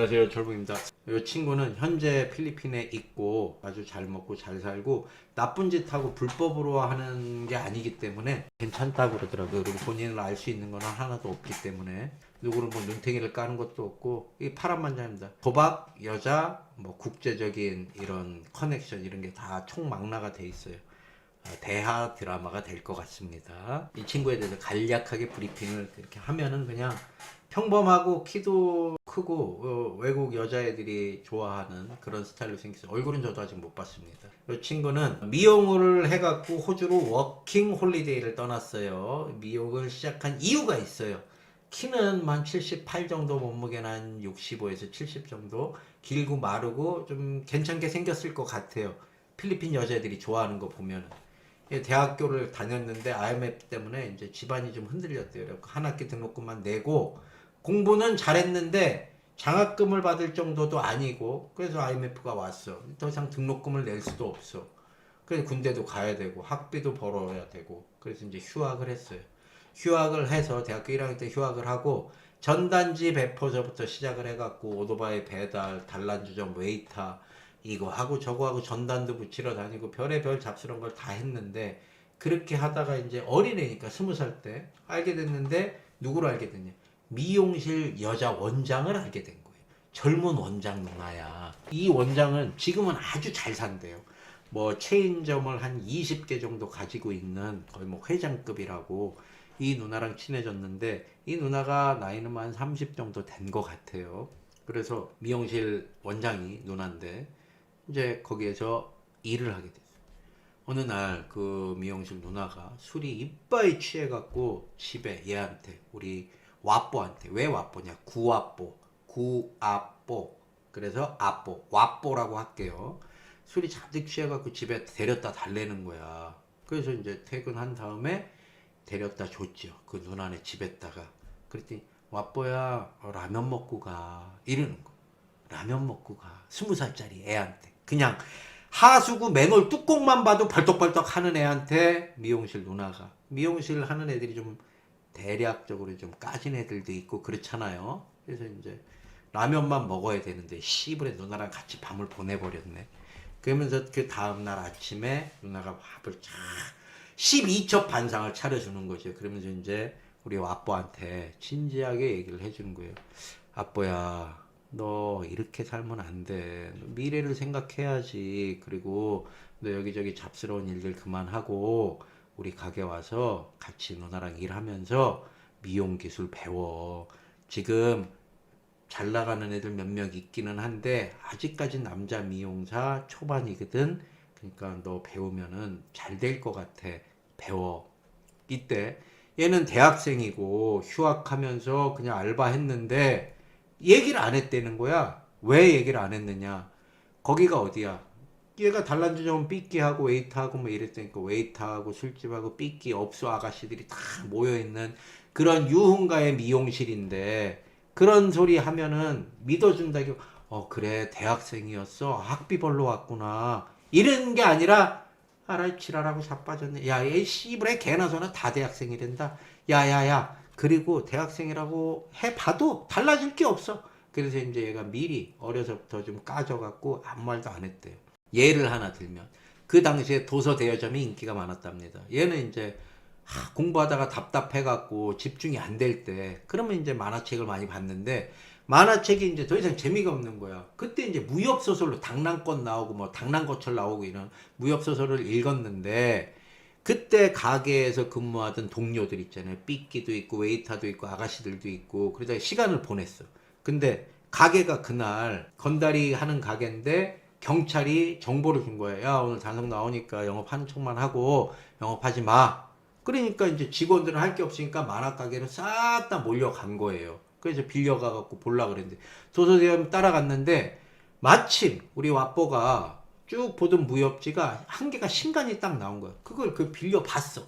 안녕하세요 철부입니다. 이 친구는 현재 필리핀에 있고 아주 잘 먹고 잘 살고 나쁜 짓 하고 불법으로 하는 게 아니기 때문에 괜찮다고 그러더라고요. 그리고 본인을 알 수 있는 건 하나도 없기 때문에 누구를 뭐 눈탱이를 까는 것도 없고 이 파란만장입니다. 도박, 여자, 뭐 국제적인 이런 커넥션 이런 게 다 총망라가 돼 있어요. 어, 대하 드라마가 될 것 같습니다. 이 친구에 대해서 간략하게 브리핑을 이렇게 하면은 그냥 평범하고 키도 크고 어, 외국 여자애들이 좋아하는 그런 스타일로 생겼어요. 얼굴은 저도 아직 못 봤습니다. 이 친구는 미용을 해갖고 호주로 워킹 홀리데이를 떠났어요. 미용을 시작한 이유가 있어요. 키는 한78 정도, 몸무게는 한 65에서 70 정도, 길고 마르고 좀 괜찮게 생겼을 것 같아요. 필리핀 여자애들이 좋아하는 거 보면은. 예, 대학교를 다녔는데 IMF 때문에 이제 집안이 좀 흔들렸대요. 한 학기 등록금만 내고 공부는 잘했는데 장학금을 받을 정도도 아니고 그래서 IMF가 왔어. 더 이상 등록금을 낼 수도 없어. 그래서 군대도 가야 되고 학비도 벌어야 되고 그래서 이제 휴학을 했어요. 휴학을 해서 대학교 1학년 때 휴학을 하고 전단지 배포서부터 시작을 해갖고 오토바이 배달, 단란주점, 웨이터 이거 하고 저거 하고 전단도 붙이러 다니고 별의별 잡스러운 걸 다 했는데 그렇게 하다가 이제 어린애니까 스무 살 때 알게 됐는데 누구를 알게 됐냐 미용실 여자 원장을 알게 된 거예요. 젊은 원장 누나야. 이 원장은 지금은 아주 잘 산대요. 뭐 체인점을 한 20개 정도 가지고 있는 거의 뭐 회장급이라고 이 누나랑 친해졌는데 이 누나가 나이는 한 30 정도 된 것 같아요. 그래서 미용실 원장이 누나인데 이제 거기에서 일을 하게 됐어요. 어느 날 그 미용실 누나가 술이 이빠이 취해갖고 집에 얘한테 우리 와뽀한테 왜 와뽀냐 구와뽀 구아뽀 그래서 아뽀 와뽀라고 할게요. 술이 잔뜩 취해갖고 집에 데렸다 달래는 거야. 그래서 이제 퇴근한 다음에 데렸다 줬죠. 그 누나네 집에다가 그랬더니 와뽀야 어, 라면 먹고 가 이러는 거. 라면 먹고 가. 스무 살짜리 애한테. 그냥 하수구 맨홀 뚜껑만 봐도 벌떡벌떡 하는 애한테 미용실 누나가. 미용실 하는 애들이 좀 대략적으로 좀 까진 애들도 있고 그렇잖아요. 그래서 이제 라면만 먹어야 되는데 씨부레 누나랑 같이 밤을 보내버렸네. 그러면서 그 다음날 아침에 누나가 밥을 쫙 12첩 반상을 차려주는 거죠. 그러면서 이제 우리 아빠한테 진지하게 얘기를 해주는 거예요. 아빠야, 너 이렇게 살면 안 돼. 너 미래를 생각해야지. 그리고 너 여기저기 잡스러운 일들 그만하고 우리 가게 와서 같이 누나랑 일하면서 미용 기술 배워. 지금 잘 나가는 애들 몇몇 있기는 한데 아직까지 남자 미용사 초반이거든. 그러니까 너 배우면은 잘 될 것 같아. 배워. 이때 얘는 대학생이고 휴학하면서 그냥 알바했는데 얘기를 안 했다는 거야. 왜 얘기를 안 했느냐? 거기가 어디야? 얘가 단란주점 삐끼하고 웨이터하고 뭐 이랬으니까. 웨이터하고 술집하고 삐끼 업소 아가씨들이 다 모여있는 그런 유흥가의 미용실인데 그런 소리 하면은 믿어준다고 어 그래. 대학생이었어. 학비 벌러 왔구나. 이런 게 아니라 아라이 지랄하고 자빠졌네 야얘 씨부레. 개나 소나 다 대학생이 된다 야야야. 그리고 대학생이라고 해봐도 달라질 게 없어. 그래서 이제 얘가 미리 어려서부터 좀 까져갖고 아무 말도 안 했대요 예를 하나 들면 그 당시에 도서 대여점이 인기가 많았답니다 얘는 이제 하, 공부하다가 답답해갖고 집중이 안 될 때 그러면 이제 만화책을 많이 봤는데 만화책이 이제 더 이상 재미가 없는 거야. 그때 이제 무협 소설로 당랑꽃 나오고 뭐 당랑꽃철 나오고 이런 무협 소설을 읽었는데 그때 가게에서 근무하던 동료들 있잖아요. 삐끼도 있고 웨이터도 있고 아가씨들도 있고 그러다 시간을 보냈어. 근데 가게가 그날 건달이 하는 가게인데 경찰이 정보를 준 거예요. 야 오늘 단속 나오니까 영업하는 척만 하고 영업하지 마. 그러니까 이제 직원들은 할 게 없으니까 만화 가게로 싹다 몰려간 거예요. 그래서 빌려가 갖고 볼라 그랬는데 도서대원 따라갔는데 마침 우리 왓보가 쭉 보던 무협지가 한 개가 신간이 딱 나온 거야. 그걸 그 빌려 봤어.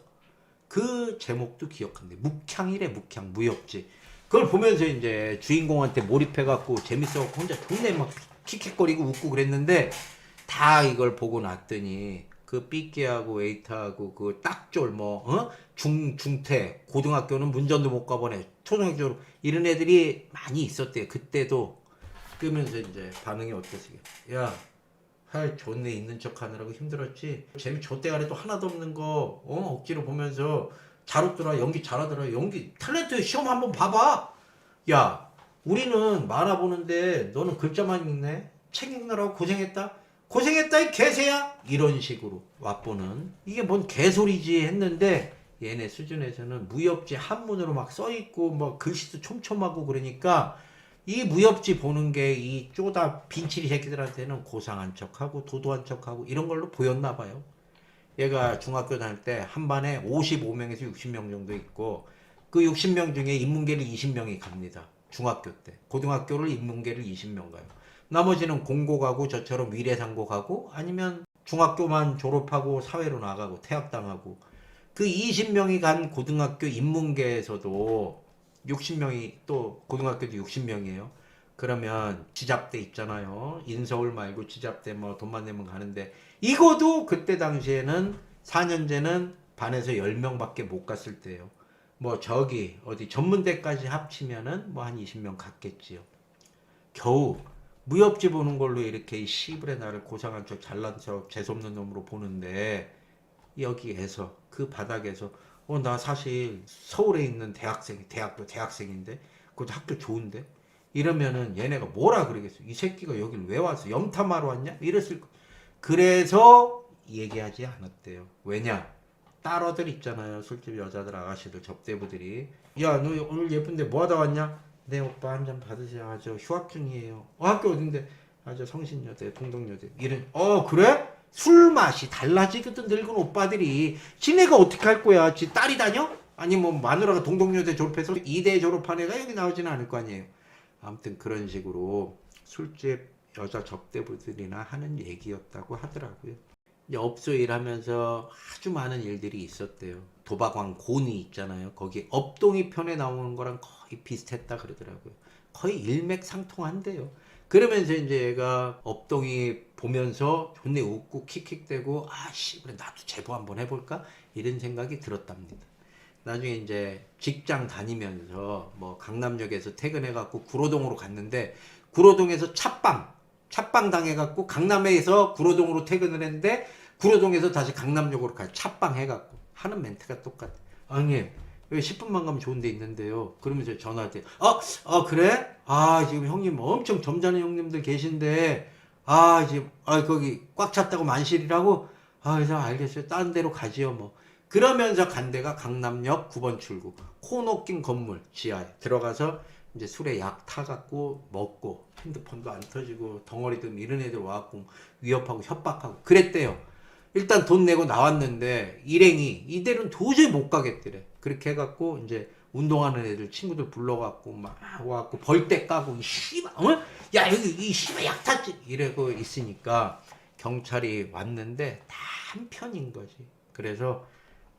그 제목도 기억한대. 묵향이래 묵향 무협지. 그걸 보면서 이제 주인공한테 몰입해 갖고 재밌어 갖고 혼자 존내 막 킥킥거리고 웃고 그랬는데 다 이걸 보고 났더니 그 삐끼하고 웨이터하고 그 딱졸 뭐 어? 중 중퇴 고등학교는 문전도 못 가보네 초등학교 이런 애들이 많이 있었대요 그때도 그러면서 이제 반응이 어땠어요? 야, 할 좋네 있는 척 하느라고 힘들었지. 재미 좆대가리도 하나도 없는 거 어? 억지로 보면서 잘 웃더라 연기 잘하더라 연기 탤런트 시험 한번 봐봐. 야, 우리는 만화 보는데 너는 글자만 읽네. 책 읽느라고 고생했다. 고생했다 이 개새야. 이런 식으로 와보는 이게 뭔 개소리지 했는데 얘네 수준에서는 무협지 한문으로 막 써있고 뭐 글씨도 촘촘하고 그러니까 이 무협지 보는 게 이 쪼다 빈치리 새끼들한테는 고상한 척하고 도도한 척하고 이런 걸로 보였나 봐요. 얘가 중학교 다닐 때 한 반에 55명에서 60명 정도 있고 그 60명 중에 인문계를 20명이 갑니다. 중학교 때. 고등학교를 인문계를 20명 가요. 나머지는 공고 가고 저처럼 위례상고 가고 아니면 중학교만 졸업하고 사회로 나가고 퇴학당하고 그 20명이 간 고등학교 인문계에서도 60명이 또 고등학교도 60명이에요. 그러면 지잡대 있잖아요. 인서울 말고 지잡대 뭐 돈만 내면 가는데 이거도 그때 당시에는 4년제는 반에서 10명밖에 못 갔을 때예요. 뭐 저기 어디 전문대까지 합치면은 뭐 한 20명 갔겠지요. 겨우 무협지 보는 걸로 이렇게 이 씨불의 나를 고상한 척 잘난 척 재수없는 놈으로 보는데 여기에서 그 바닥에서 어 나 사실 서울에 있는 대학생 대학도 대학생인데 그것도 학교 좋은데? 이러면은 얘네가 뭐라 그러겠어 이 새끼가 여길 왜 왔어 염탐하러 왔냐? 이랬을 거. 그래서 얘기하지 않았대요. 왜냐 딸어들 있잖아요. 술집 여자들 아가씨들 접대부들이. 야 너 오늘 예쁜데 뭐 하다 왔냐? 네 오빠 한 잔 받으세요. 아, 저 휴학 중이에요. 어 학교 어딘데? 아 저 성신여대 동덕여대. 이런 어 그래? 술 맛이 달라지거든 늙은 오빠들이. 지네가 어떻게 할 거야? 지 딸이 다녀? 아니 뭐 마누라가 동덕여대 졸업해서 이대 졸업한 애가 여기 나오지는 않을 거 아니에요. 아무튼 그런 식으로 술집 여자 접대부들이나 하는 얘기였다고 하더라고요 업소 일하면서 아주 많은 일들이 있었대요. 도박왕 고니 있잖아요. 거기 업동이 편에 나오는 거랑 거의 비슷했다 그러더라고요. 거의 일맥상통한대요. 그러면서 이제 얘가 업동이 보면서 존내 웃고 킥킥대고 아씨 그래 나도 제보 한번 해볼까 이런 생각이 들었답니다. 나중에 이제 직장 다니면서 뭐 강남역에서 퇴근해갖고 구로동으로 갔는데 구로동에서 찻방 찻방 당해갖고 강남에서 구로동으로 퇴근을 했는데 구로동에서 다시 강남역으로 가요. 찻방 해갖고 하는 멘트가 똑같아. 형님 여기 10분만 가면 좋은 데 있는데요. 그러면서 전화할 때, 어, 어 그래? 아 지금 형님 엄청 점잖은 형님들 계신데, 아 지금 아 거기 꽉 찼다고 만실이라고, 아 그래서 알겠어요. 다른 데로 가지요 뭐. 그러면서 간 데가 강남역 9번 출구 코너 낀 건물 지하에 들어가서 이제 술에 약 타갖고 먹고 핸드폰도 안 터지고 덩어리들 이런 애들 와갖고 위협하고 협박하고 그랬대요. 일단 돈 내고 나왔는데 일행이 이대로는 도저히 못 가겠더래. 그렇게 해갖고 이제 운동하는 애들 친구들 불러갖고 막 와갖고 벌떼 까고 이 씨발 어? 야 여기 이 씨발 약 탔지 이러고 있으니까 경찰이 왔는데 다 한편인 거지. 그래서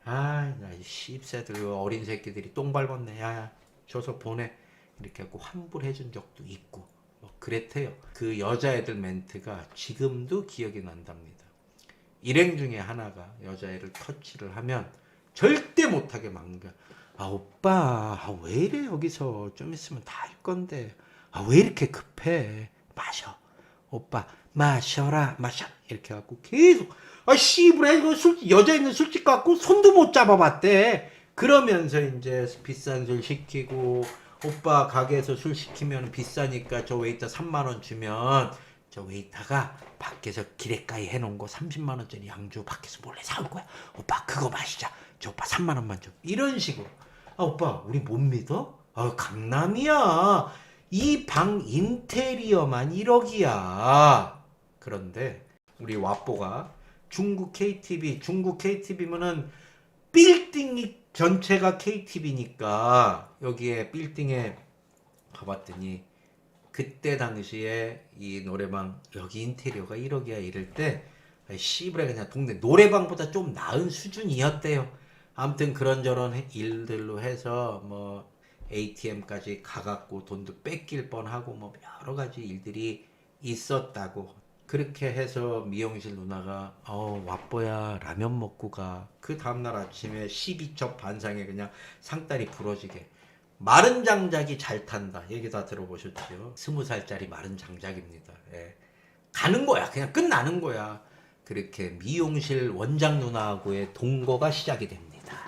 아나이 씹새들 어린 새끼들이 똥 밟았네. 야 줘서 보내. 이렇게 하고 환불해 준 적도 있고 뭐 그랬대요. 그 여자애들 멘트가 지금도 기억이 난답니다. 일행 중에 하나가 여자애를 터치를 하면 절대 못하게 막는 거야. 아 오빠 아, 왜 이래? 여기서 좀 있으면 다 할 건데. 아 왜 이렇게 급해? 마셔. 오빠 마셔라 마셔. 이렇게 해갖고 계속. 아 씨부레 이거 술 여자 있는 술집 갖고 손도 못 잡아봤대. 그러면서 이제 비싼 술 시키고 오빠 가게에서 술 시키면 비싸니까 저 웨이터 3만 원 주면 저 웨이터가 밖에서 기레까이 해놓은 거 30만 원짜리 양주 밖에서 몰래 사올 거야. 오빠 그거 마시자. 저 오빠 3만 원만 줘. 이런 식으로. 아 오빠 우리 못 믿어? 아 강남이야. 이 방 인테리어만 1억이야. 그런데 우리 와뽀가 중국 KTV 중국 KTV면은 빌딩이 전체가 KTV니까 여기에 빌딩에 가봤더니 그때 당시에 이 노래방 여기 인테리어가 1억이야 이럴 때 씨부레 그냥 동네 노래방보다 좀 나은 수준이었대요. 아무튼 그런저런 해- 일들로 해서 뭐 ATM까지 가갖고 돈도 뺏길 뻔하고 뭐 여러 가지 일들이 있었다고 그렇게 해서 미용실 누나가 어 왓뽀야 라면 먹고 가 그 다음날 아침에 12첩 반상에 그냥 상다리 부러지게 마른 장작이 잘 탄다. 얘기 다 들어보셨죠? 스무 살짜리 마른 장작입니다. 예. 가는 거야. 그냥 끝나는 거야. 그렇게 미용실 원장 누나하고의 동거가 시작이 됩니다.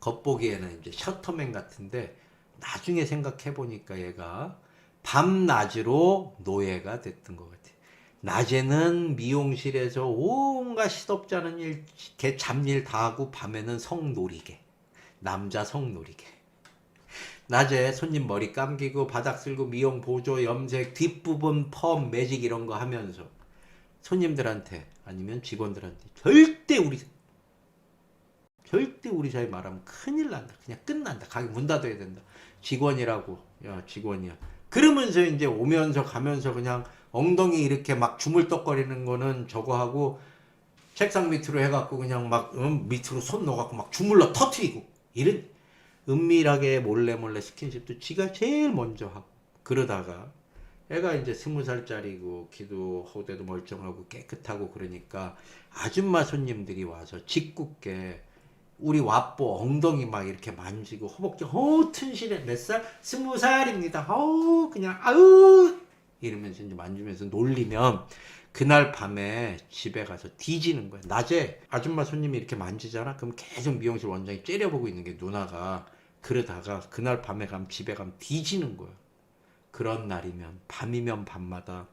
겉보기에는 이제 셔터맨 같은데 나중에 생각해 보니까 얘가 밤낮으로 노예가 됐던 것 같아요. 낮에는 미용실에서 온갖 시덥지 않은 일, 개 잡일 다 하고 밤에는 성놀이개, 남자 성놀이개. 낮에 손님 머리 감기고 바닥 쓸고 미용 보조 염색 뒷부분 펌 매직 이런 거 하면서 손님들한테 아니면 직원들한테 절대 우리 절대 우리 사이 말하면 큰일 난다. 그냥 끝난다. 가게 문 닫아야 된다. 직원이라고. 야, 직원이야. 그러면서 이제 오면서 가면서 그냥 엉덩이 이렇게 막 주물떡거리는 거는 저거 하고 책상 밑으로 해갖고 그냥 막 음, 밑으로 손 넣어갖고 막 주물러 터트리고 이런 은밀하게 몰래 몰래 스킨십도 지가 제일 먼저 하고 그러다가 애가 이제 스무 살짜리고 기도 호대도 멀쩡하고 깨끗하고 그러니까 아줌마 손님들이 와서 짓궂게 우리 왓보 엉덩이 막 이렇게 만지고 허벅지 어 튼실해 몇 살? 스무 살입니다. 어우 그냥 아우 이러면서 이제 만지면서 놀리면 그날 밤에 집에 가서 뒤지는 거야. 낮에 아줌마 손님이 이렇게 만지잖아. 그럼 계속 미용실 원장이 째려보고 있는 게 누나가 그러다가 그날 밤에 가면 집에 가면 뒤지는 거야. 그런 날이면 밤이면 밤마다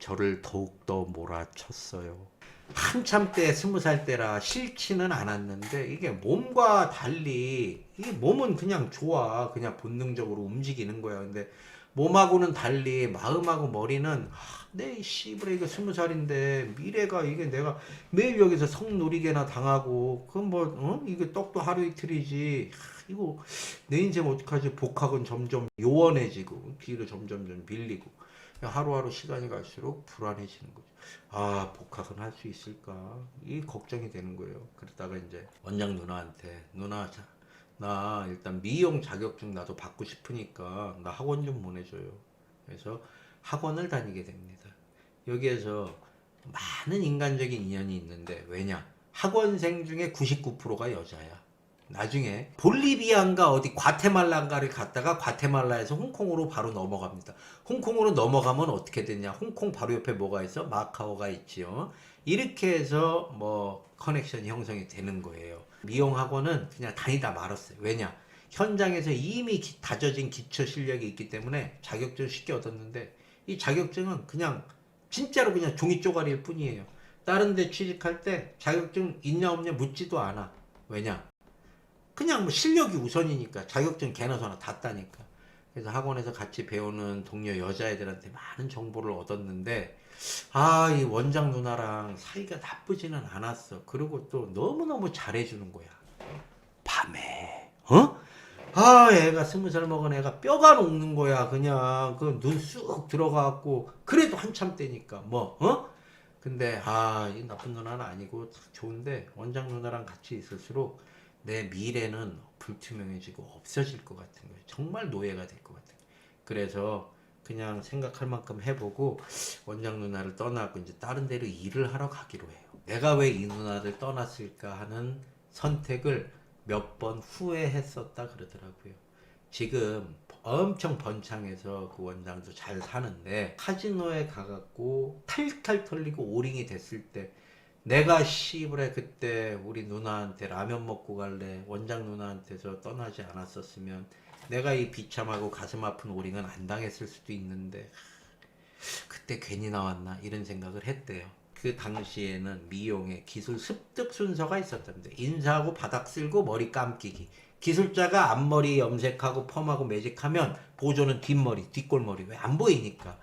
저를 더욱더 몰아쳤어요. 한참 때 스무 살 때라 싫지는 않았는데 이게 몸과 달리 이게 몸은 그냥 좋아 그냥 본능적으로 움직이는 거야 근데 몸하고는 달리 마음하고 머리는 아, 내 씨부레 이거 스무 살인데 미래가 이게 내가 매일 여기서 성놀이개나 당하고 그건 뭐 어? 이게 떡도 하루 이틀이지 하, 이거 내 인생 어떡하지 복학은 점점 요원해지고 뒤로 점점 점 밀리고 하루하루 시간이 갈수록 불안해지는 거죠. 아 복학은 할 수 있을까 이 걱정이 되는 거예요. 그러다가 이제 원장 누나한테 누나 자, 나 일단 미용 자격증 나도 받고 싶으니까 나 학원 좀 보내줘요. 그래서 학원을 다니게 됩니다. 여기에서 많은 인간적인 인연이 있는데 왜냐 학원생 중에 99%가 여자야. 나중에 볼리비아인가 어디 과테말라인가를 갔다가 과테말라에서 홍콩으로 바로 넘어갑니다. 홍콩으로 넘어가면 어떻게 되냐? 홍콩 바로 옆에 뭐가 있어? 마카오가 있지요. 이렇게 해서 뭐 커넥션이 형성이 되는 거예요. 미용 학원은 그냥 다니다 말았어요. 왜냐? 현장에서 이미 기- 다져진 기초 실력이 있기 때문에 자격증 쉽게 얻었는데 이 자격증은 그냥 진짜로 그냥 종이 쪼가리일 뿐이에요. 다른 데 취직할 때 자격증 있냐 없냐 묻지도 않아. 왜냐? 그냥 뭐 실력이 우선이니까 자격증 개나 소나 다 따니까 그래서 학원에서 같이 배우는 동료 여자애들한테 많은 정보를 얻었는데 아 이 원장 누나랑 사이가 나쁘지는 않았어 그리고 또 너무너무 잘해주는 거야 밤에 어? 아 애가 스무 살 먹은 애가 뼈가 녹는 거야 그냥 그 눈 쑥 들어가갖고 그래도 한참 때니까 뭐 어? 근데 아 이 나쁜 누나는 아니고 참 좋은데 원장 누나랑 같이 있을수록 내 미래는 불투명해지고 없어질 것 같은 거예요. 정말 노예가 될것 거예요. 그래서 그냥 생각할 만큼 해보고 원장 누나를 떠나고 이제 다른 데로 일을 하러 가기로 해요. 내가 왜 이 누나를 떠났을까 하는 선택을 몇 번 후회했었다 그러더라고요. 지금 엄청 번창해서 그 원장도 잘 사는데 카지노에 가갖고 탈탈 털리고 오링이 됐을 때 내가 씨부레 그때 우리 누나한테 라면 먹고 갈래 원장 누나한테서 떠나지 않았었으면 내가 이 비참하고 가슴 아픈 오링은 안 당했을 수도 있는데 그때 괜히 나왔나 이런 생각을 했대요. 그 당시에는 미용의 기술 습득 순서가 있었답니다. 인사하고 바닥 쓸고 머리 감기기. 기술자가 앞머리 염색하고 펌하고 매직하면 보조는 뒷머리, 뒷골머리 왜 안 보이니까.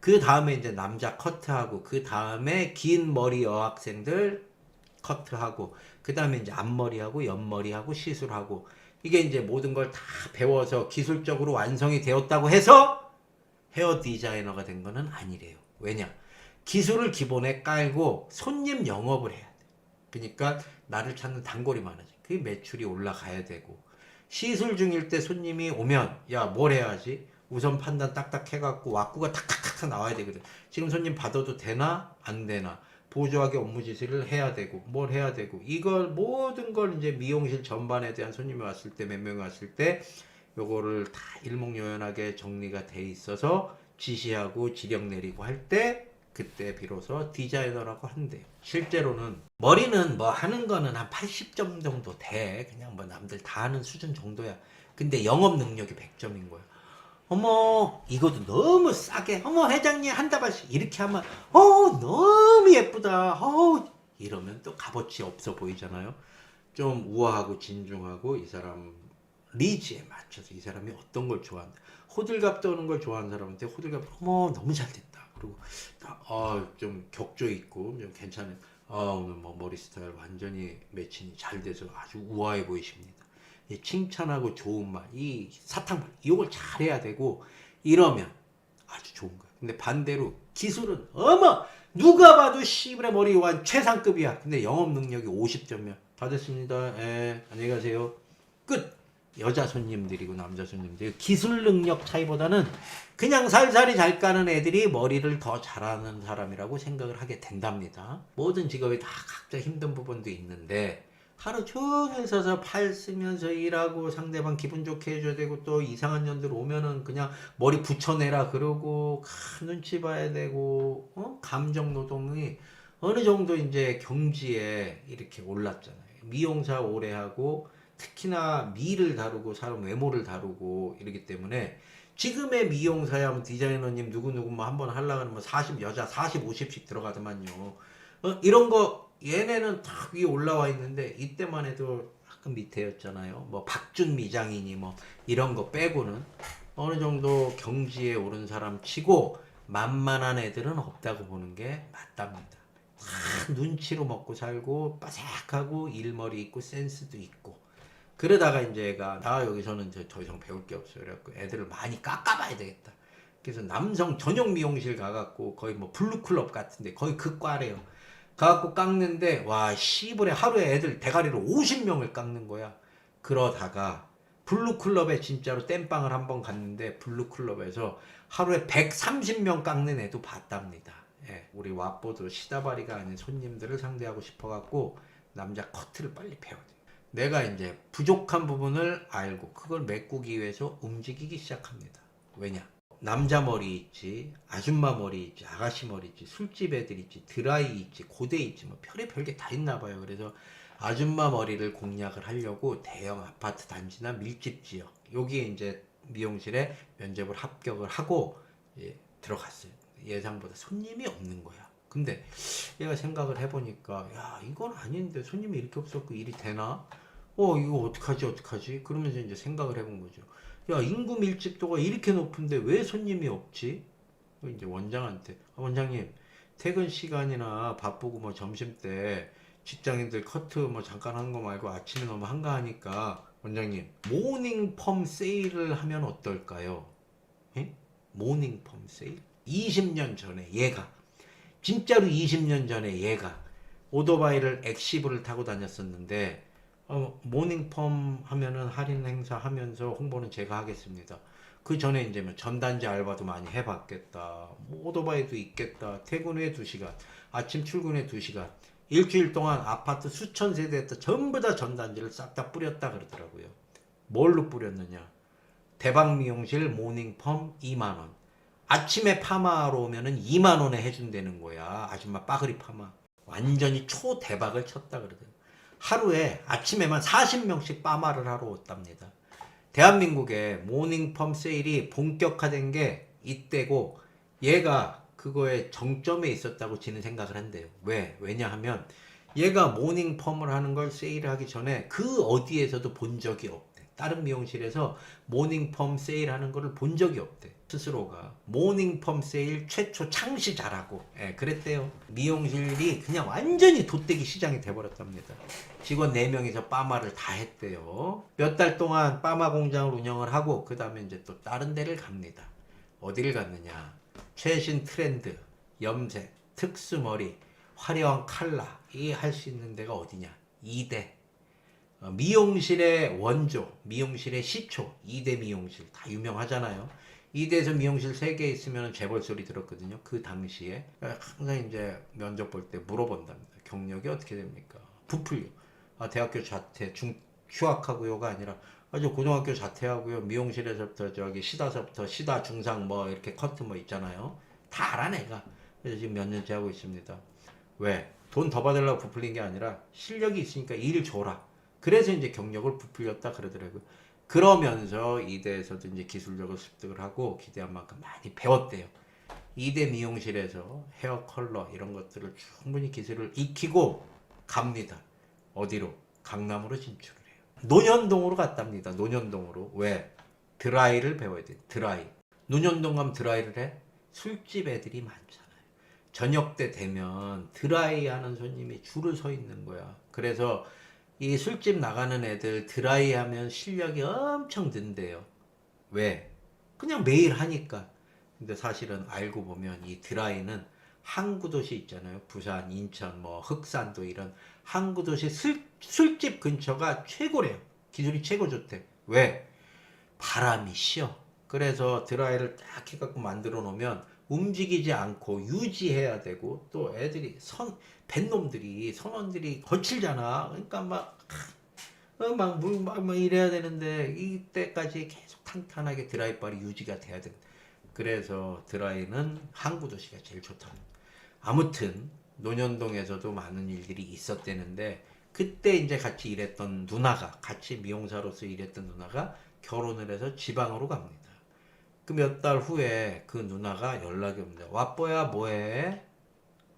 그 다음에 이제 남자 커트하고 그 다음에 긴 머리 여학생들 커트하고 그 다음에 이제 앞머리하고 옆머리하고 시술하고 이게 이제 모든 걸 다 배워서 기술적으로 완성이 되었다고 해서 헤어 디자이너가 된 거는 아니래요. 왜냐? 기술을 기본에 깔고 손님 영업을 해야 돼. 그러니까 나를 찾는 단골이 많아져. 그 매출이 올라가야 되고 시술 중일 때 손님이 오면 야 뭘 해야지? 우선 판단 딱딱 해갖고 왁구가 탁탁탁 나와야 되거든. 지금 손님 받아도 되나 안 되나 보조하게 업무 지시를 해야 되고 뭘 해야 되고 이걸 모든 걸 이제 미용실 전반에 대한 손님이 왔을 때 몇 명이 왔을 때 요거를 다 일목요연하게 정리가 돼 있어서 지시하고 지령 내리고 할 때 그때 비로소 디자이너라고 한대요. 실제로는 머리는 뭐 하는 거는 한 80점 정도 돼. 그냥 뭐 남들 다 하는 수준 정도야. 근데 영업 능력이 100점인 거야. 어머 이것도 너무 싸게. 어머 회장님 한 다발씩. 이렇게 하면 어 너무 예쁘다. 어 이러면 또 값어치 없어 보이잖아요. 좀 우아하고 진중하고 이 사람 리즈에 맞춰서 이 사람이 어떤 걸 좋아한다. 호들갑 떠는 걸 좋아하는 사람한테 호들갑 어머 너무 잘 됐다. 그리고 어, 좀 격조 있고 좀 괜찮은 아 오늘 뭐 머리 스타일 완전히 매칭이 잘 돼서 아주 우아해 보이십니다. 이 칭찬하고 좋은 말, 이 사탕말, 이걸 잘해야 되고 이러면 아주 좋은 거야. 근데 반대로 기술은 어머 누가 봐도 씨부의 머리 완 최상급이야. 근데 영업 능력이 50점이야. 다 됐습니다. 예, 안녕히 가세요. 끝. 여자 손님들이고 남자 손님들 기술 능력 차이보다는 그냥 살살이 잘 까는 애들이 머리를 더 잘하는 사람이라고 생각을 하게 된답니다. 모든 직업이 다 각자 힘든 부분도 있는데 하루 종일 서서 팔 쓰면서 일하고 상대방 기분 좋게 해줘야 되고 또 이상한 년들 오면은 그냥 머리 붙여내라 그러고 가, 눈치 봐야 되고 어? 감정 노동이 어느 정도 이제 경지에 이렇게 올랐잖아요. 미용사 오래 하고 특히나 미를 다루고 사람 외모를 다루고 이러기 때문에 지금의 미용사야 뭐 디자이너님 누구누구 뭐 한번 하려고 하면 뭐40 여자 40, 50씩 들어가더만요. 어, 이런 거 얘네는 다 위에 올라와 있는데 이때만 해도 약간 밑에였잖아요. 뭐 박준 미 장이니 뭐 이런 거 빼고는 어느 정도 경지에 오른 사람 치고 만만한 애들은 없다고 보는 게 맞답니다. 다 눈치로 먹고 살고 빠삭하고 일머리 있고 센스도 있고 그러다가 이제 얘가 나 여기서는 이제 더 이상 배울 게 없어요. 그래갖고 애들을 많이 깎아봐야 되겠다. 그래서 남성 전용 미용실 가갖고 거의 뭐 블루클럽 같은데 거의 그 과래요. 가갖고 깎는데 와 씨부레 하루에 애들 대가리로 50명을 깎는 거야. 그러다가 블루클럽에 진짜로 땜빵을 한 번 갔는데 블루클럽에서 하루에 130명 깎는 애도 봤답니다. 예, 우리 왓보도 시다바리가 아닌 손님들을 상대하고 싶어갖고 남자 커트를 빨리 배워야 돼. 내가 이제 부족한 부분을 알고 그걸 메꾸기 위해서 움직이기 시작합니다. 왜냐? 남자 머리 있지, 아줌마 머리 있지, 아가씨 머리 있지, 술집 애들 있지, 드라이 있지, 고대 있지, 뭐 별의 별게 다 있나 봐요. 그래서 아줌마 머리를 공략을 하려고 대형 아파트 단지나 밀집 지역 여기에 이제 미용실에 면접을 합격을 하고 예, 들어갔어요. 예상보다 손님이 없는 거야. 근데 얘가 생각을 해보니까 야 이건 아닌데 손님이 이렇게 없었고 일이 되나? 어 이거 어떡하지 어떡하지? 그러면서 이제 생각을 해본 거죠. 야 인구 밀집도가 이렇게 높은데 왜 손님이 없지? 이제 원장한테 아, 원장님 퇴근 시간이나 바쁘고 뭐 점심 때 직장인들 커트 뭐 잠깐 하는 거 말고 아침에 너무 한가하니까 원장님 모닝 펌 세일을 하면 어떨까요? 예? 모닝 펌 세일? 20년 전에 얘가 진짜로 20년 전에 얘가 오토바이를 엑시브를 타고 다녔었는데 어, 모닝펌 하면은 할인 행사 하면서 홍보는 제가 하겠습니다. 그 전에 이제 뭐 전단지 알바도 많이 해봤겠다. 뭐 오토바이도 있겠다. 퇴근 후에 2시간, 아침 출근 후에 2시간. 일주일 동안 아파트 수천 세대에다 전부 다 전단지를 싹 다 뿌렸다 그러더라고요. 뭘로 뿌렸느냐? 대박 미용실 모닝펌 2만원. 아침에 파마하러 오면은 2만원에 해준다는 거야. 아줌마 빠그리 파마. 완전히 초대박을 쳤다 그러더라고요. 하루에 아침에만 40명씩 빠마를 하러 왔답니다. 대한민국의 모닝펌 세일이 본격화된 게 이때고 얘가 그거에 정점에 있었다고 지는 생각을 한대요. 왜? 왜냐하면 얘가 모닝펌을 하는 걸 세일을 하기 전에 그 어디에서도 본 적이 없대. 다른 미용실에서 모닝펌 세일하는 거를 본 적이 없대. 스스로가 모닝펌 세일 최초 창시자라고 예, 그랬대요. 미용실이 그냥 완전히 돗대기 시장이 돼버렸답니다. 직원 4명이서 빠마를 다 했대요. 몇 달 동안 빠마 공장을 운영을 하고 그 다음에 이제 또 다른 데를 갑니다. 어디를 갔느냐? 최신 트렌드, 염색, 특수머리, 화려한 칼라 이 할 수 있는 데가 어디냐? 2대 어, 미용실의 원조, 미용실의 시초, 2대 미용실 다 유명하잖아요. 2대에서 미용실 3개 있으면 재벌 소리 들었거든요. 그 당시에 항상 이제 면접 볼 때 물어본답니다. 경력이 어떻게 됩니까? 부풀려. 아, 대학교 자퇴, 중, 휴학하고요가 아니라 아주 고등학교 자퇴하고요 미용실에서부터 저기 시다서부터 시다 중상 뭐 이렇게 커트 뭐 있잖아요 다 알아 내가 그래서 지금 몇 년째 하고 있습니다 왜 돈 더 받으려고 부풀린 게 아니라 실력이 있으니까 일 줘라 그래서 이제 경력을 부풀렸다 그러더라고요 그러면서 이대에서도 이제 기술력을 습득을 하고 기대한 만큼 많이 배웠대요 이대 미용실에서 헤어 컬러 이런 것들을 충분히 기술을 익히고 갑니다. 어디로? 강남으로 진출을 해요. 논현동으로 갔답니다. 논현동으로. 왜? 드라이를 배워야 돼. 드라이. 논현동 가면 드라이를 해? 술집 애들이 많잖아요. 저녁 때 되면 드라이 하는 손님이 줄을 서 있는 거야. 그래서 이 술집 나가는 애들 드라이 하면 실력이 엄청 든대요. 왜? 그냥 매일 하니까. 근데 사실은 알고 보면 이 드라이는 항구 도시 있잖아요. 부산, 인천, 뭐 흑산도 이런 항구 도시 술, 술집 근처가 최고래요. 기술이 최고 좋대. 왜? 바람이 쉬어. 그래서 드라이를 딱 해갖고 만들어 놓으면 움직이지 않고 유지해야 되고 또 애들이 선 뱃놈들이 선원들이 거칠잖아. 그러니까 막 어, 막, 물, 막, 막 이래야 되는데, 이때까지 계속 탄탄하게 드라이발이 유지가 돼야 된다. 그래서 드라이는 항구 도시가 제일 좋다. 아무튼, 논현동에서도 많은 일들이 있었대는데, 그때 이제 같이 일했던 누나가, 같이 미용사로서 일했던 누나가 결혼을 해서 지방으로 갑니다. 그 몇 달 후에 그 누나가 연락이 옵니다. 와뽀야, 뭐해?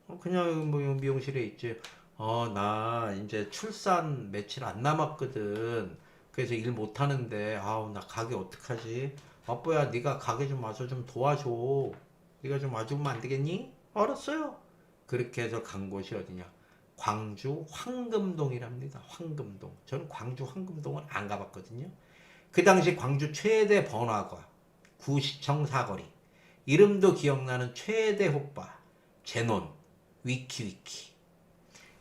어, 그냥 뭐 미용실에 있지. 어, 나 이제 출산 며칠 안 남았거든. 그래서 일 못 하는데, 아우, 나 가게 어떡하지? 아빠야, 네가 가게 좀 와서 좀 도와줘. 네가 좀 와주면 안 되겠니? 알았어요. 그렇게 해서 간 곳이 어디냐? 광주 황금동이랍니다. 황금동. 저는 광주 황금동을 안 가봤거든요. 그 당시 광주 최대 번화가, 구시청 사거리, 이름도 기억나는 최대 호빠, 제논, 위키위키.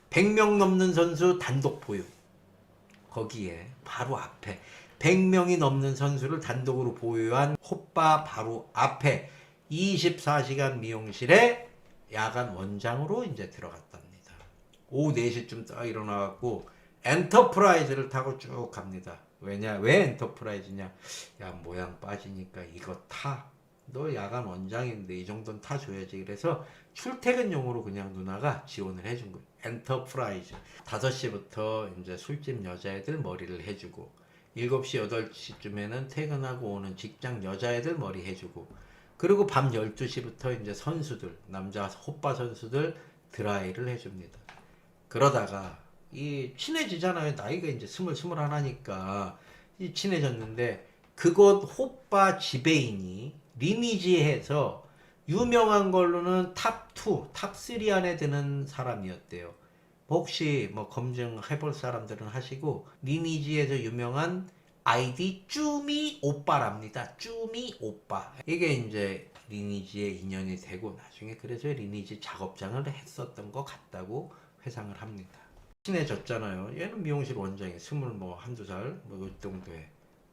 100명 넘는 선수 단독 보유. 거기에 바로 앞에 100명이 넘는 선수를 단독으로 보유한 호빠 바로 앞에 24시간 미용실에 야간 원장으로 이제 들어갔답니다. 오후 4시쯤 딱 일어나갖고 엔터프라이즈를 타고 쭉 갑니다. 왜냐? 왜 엔터프라이즈냐? 야, 모양 빠지니까 이거 타. 너 야간 원장인데 이 정도는 타 줘야지. 그래서 출퇴근용으로 그냥 누나가 지원을 해준 거예요. 엔터프라이즈. 5시부터 이제 술집 여자애들 머리를 해주고, 7시, 8시쯤에는 퇴근하고 오는 직장 여자애들 머리 해주고, 그리고 밤 12시부터 이제 선수들, 남자 호빠 선수들 드라이를 해줍니다. 그러다가 이 친해지잖아요. 나이가 이제 스물 스물 하나니까 이 친해졌는데 그곳 호빠 지배인이 리니지에서 유명한 걸로는 탑2, 탑3 안에 드는 사람이었대요. 혹시 뭐 검증해 볼 사람들은 하시고 리니지에서 유명한 아이디 쭈미 오빠랍니다. 쭈미 오빠. 이게 이제 리니지에 인연이 되고 나중에 그래서 리니지 작업장을 했었던 것 같다고 회상을 합니다. 친해졌잖아요. 얘는 미용실 원장이 스물 뭐 한두 살? 뭐 이 정도에.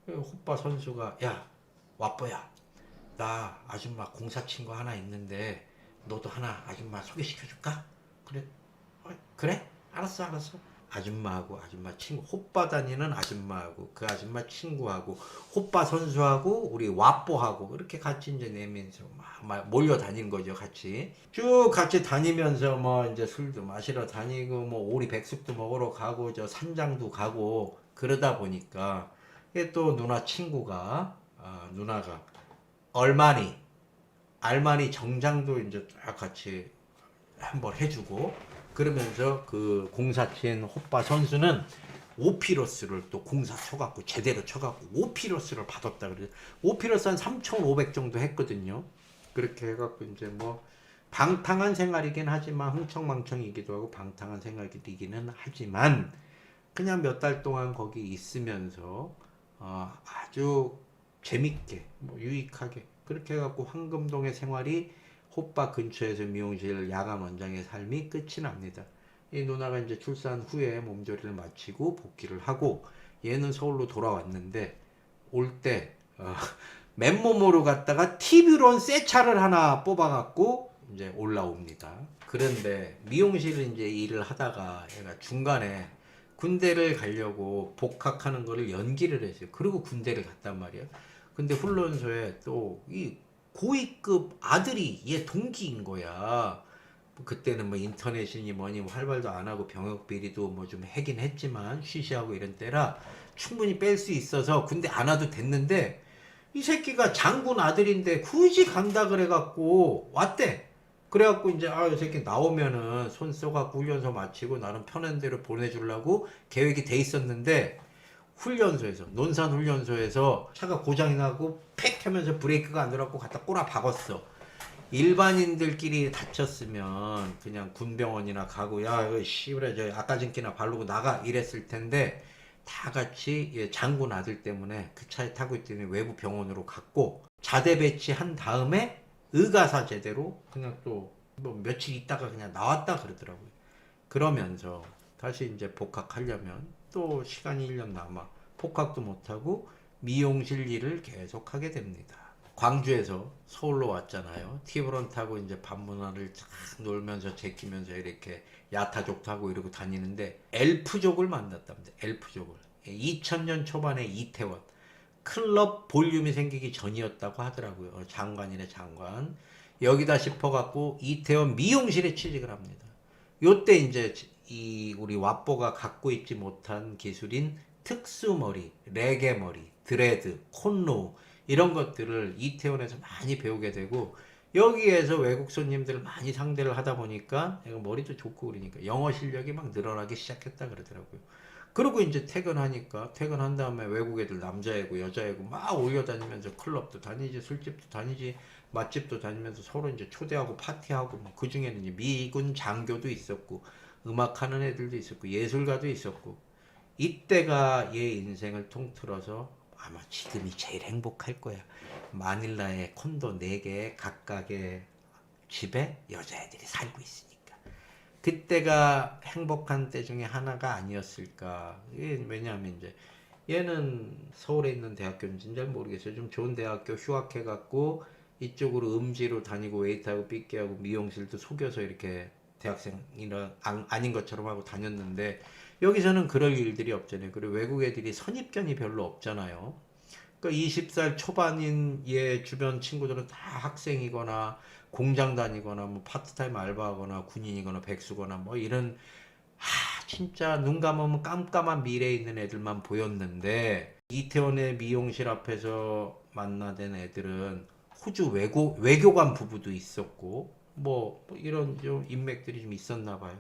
그 호빠 선수가 야 와뽀야. 나 아줌마 공사 친구 하나 있는데 너도 하나 아줌마 소개시켜 줄까? 그래 어, 그래? 알았어 알았어 아줌마하고 아줌마 친구 호빠 다니는 아줌마하고 그 아줌마 친구하고 호빠 선수하고 우리 와뽀하고 이렇게 같이 이제 내면서 막, 막 몰려 다닌 거죠 같이. 쭉 같이 다니면서 뭐 이제 술도 마시러 다니고 뭐 오리 백숙도 먹으러 가고 저 산장도 가고 그러다 보니까 또 누나 친구가 아, 누나가 얼마니 알마니 정장도 이제 딱 같이 한번 해주고 그러면서 그 공사친 호빠 선수는 오피러스를 또 공사 쳐갖고 제대로 쳐갖고 오피러스를 받았다 그래요. 오피러스 한 3,500 정도 했거든요. 그렇게 해갖고 이제 뭐 방탕한 생활이긴 하지만 흥청망청이기도 하고 방탕한 생활이기는 하지만 그냥 몇 달 동안 거기 있으면서 어, 아주 재밌게 뭐 유익하게 그렇게 해갖고 황금동의 생활이 호빠 근처에서 미용실 야간 원장의 삶이 끝이 납니다. 이 누나가 이제 출산 후에 몸조리를 마치고 복귀를 하고 얘는 서울로 돌아왔는데 올때 어, 맨몸으로 갔다가 TV로 새 차를 하나 뽑아갖고 이제 올라옵니다. 그런데 미용실을 이제 일을 하다가 얘가 중간에 군대를 가려고 복학하는 거를 연기를 했어요. 그리고 군대를 갔단 말이에요. 근데 훈련소에 또 이 고위급 아들이 얘 동기인 거야. 뭐 그때는 뭐 인터넷이니 뭐니 뭐 활발도 안 하고 병역 비리도 뭐좀 하긴 했지만 쉬쉬하고 이런 때라 충분히 뺄 수 있어서 군대 안 와도 됐는데 이 새끼가 장군 아들인데 굳이 간다 그래갖고 왔대. 그래갖고 이제 아 이 새끼 나오면은 손 써갖고 훈련소 마치고 나는 편한 대로 보내주려고 계획이 돼 있었는데 훈련소에서 논산 훈련소에서 차가 고장이 나고 팩 하면서 브레이크가 안 들어갖고 갖다 꼬라 박았어. 일반인들끼리 다쳤으면 그냥 군병원이나 가고 야 이거 씨부레 저 아까진기나 바르고 나가 이랬을 텐데 다 같이 예, 장군 아들 때문에 그 차에 타고 있더니 외부 병원으로 갔고 자대 배치한 다음에 의가사 제대로 그냥 또 뭐 며칠 있다가 그냥 나왔다 그러더라고요. 그러면서 다시 이제 복학하려면 또 시간이 1년 남아 복학도 못하고 미용실 일을 계속 하게 됩니다. 광주에서 서울로 왔잖아요. 티브런 타고 이제 밤문화를 쫙 놀면서 제끼면서 이렇게 야타족 타고 이러고 다니는데 엘프족을 만났답니다. 엘프족을. 2000년 초반에 이태원 클럽 볼륨이 생기기 전이었다고 하더라고요. 어, 장관이네 장관. 여기다 싶어갖고 이태원 미용실에 취직을 합니다. 요때 이제 이 우리 왓보가 갖고 있지 못한 기술인 특수머리, 레게머리, 드레드, 콘로우 이런 것들을 이태원에서 많이 배우게 되고 여기에서 외국 손님들을 많이 상대를 하다 보니까 머리도 좋고 그러니까 영어 실력이 막 늘어나기 시작했다 그러더라고요. 그리고 이제 퇴근하니까 퇴근한 다음에 외국 애들 남자애고 여자애고 막 올려다니면서 클럽도 다니지 술집도 다니지 맛집도 다니면서 서로 이제 초대하고 파티하고 뭐 그 중에는 미군 장교도 있었고 음악하는 애들도 있었고 예술가도 있었고 이때가 얘 인생을 통틀어서 아마 지금이 제일 행복할 거야. 마닐라에 콘도 4개 각각의 집에 여자애들이 살고 있으니까. 그때가 행복한 때 중에 하나가 아니었을까. 왜냐하면 이제 얘는 서울에 있는 대학교인지는 잘 모르겠어요. 좀 좋은 대학교 휴학해갖고 이쪽으로 음지로 다니고 웨이트하고 삐끼하고 미용실도 속여서 이렇게 대학생이나 안- 아닌 것처럼 하고 다녔는데 여기서는 그럴 일들이 없잖아요. 그리고 외국 애들이 선입견이 별로 없잖아요. 그러니까 20살 초반인 얘 주변 친구들은 다 학생이거나 공장 다니거나 뭐 파트타임 알바하거나 군인이거나 백수거나 뭐 이런 아 진짜 눈 감으면 깜깜한 미래에 있는 애들만 보였는데 이태원의 미용실 앞에서 만나된 애들은 호주 외고 외교관 부부도 있었고 뭐, 뭐 이런 좀 인맥들이 좀 있었나 봐요.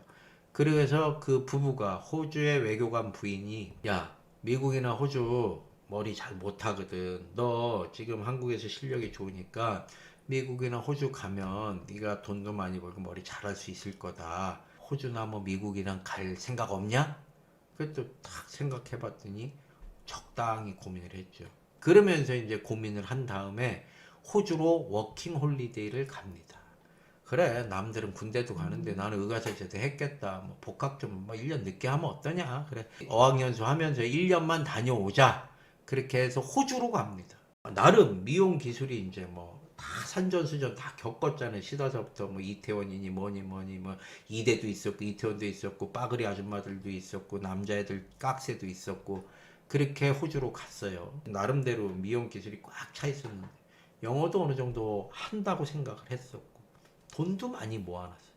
그래서 그 부부가 호주의 외교관 부인이 야 미국이나 호주 머리 잘 못하거든. 너 지금 한국에서 실력이 좋으니까 미국이나 호주 가면 네가 돈도 많이 벌고 머리 잘할 수 있을 거다. 호주나 뭐 미국이랑 갈 생각 없냐? 그것도 딱 생각해 봤더니 적당히 고민을 했죠. 그러면서 이제 고민을 한 다음에 호주로 워킹 홀리데이를 갑니다. 그래 남들은 군대도 가는데 나는 의가사 제대 했겠다. 뭐 복학 좀 뭐 1년 늦게 하면 어떠냐? 그래. 어학연수 하면서 1년만 다녀오자. 그렇게 해서 호주로 갑니다. 나름 미용 기술이 이제 뭐 다 산전수전 다 겪었잖아요. 시다서부터 뭐 이태원이니 뭐니 뭐니 뭐 이대도 있었고 이태원도 있었고 빠그리 아줌마들도 있었고 남자애들 깍새도 있었고 그렇게 호주로 갔어요. 나름대로 미용 기술이 꽉 차 있었는데 영어도 어느 정도 한다고 생각을 했었고 돈도 많이 모아놨어요.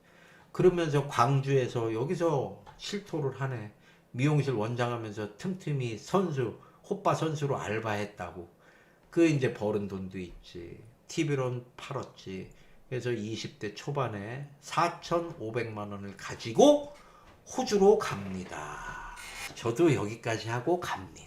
그러면서 광주에서 여기서 실토를 하네. 미용실 원장하면서 틈틈이 선수, 호빠 선수로 알바했다고. 그 이제 벌은 돈도 있지. TV론 팔았지. 그래서 20대 초반에 4,500만 원을 가지고 호주로 갑니다. 저도 여기까지 하고 갑니다.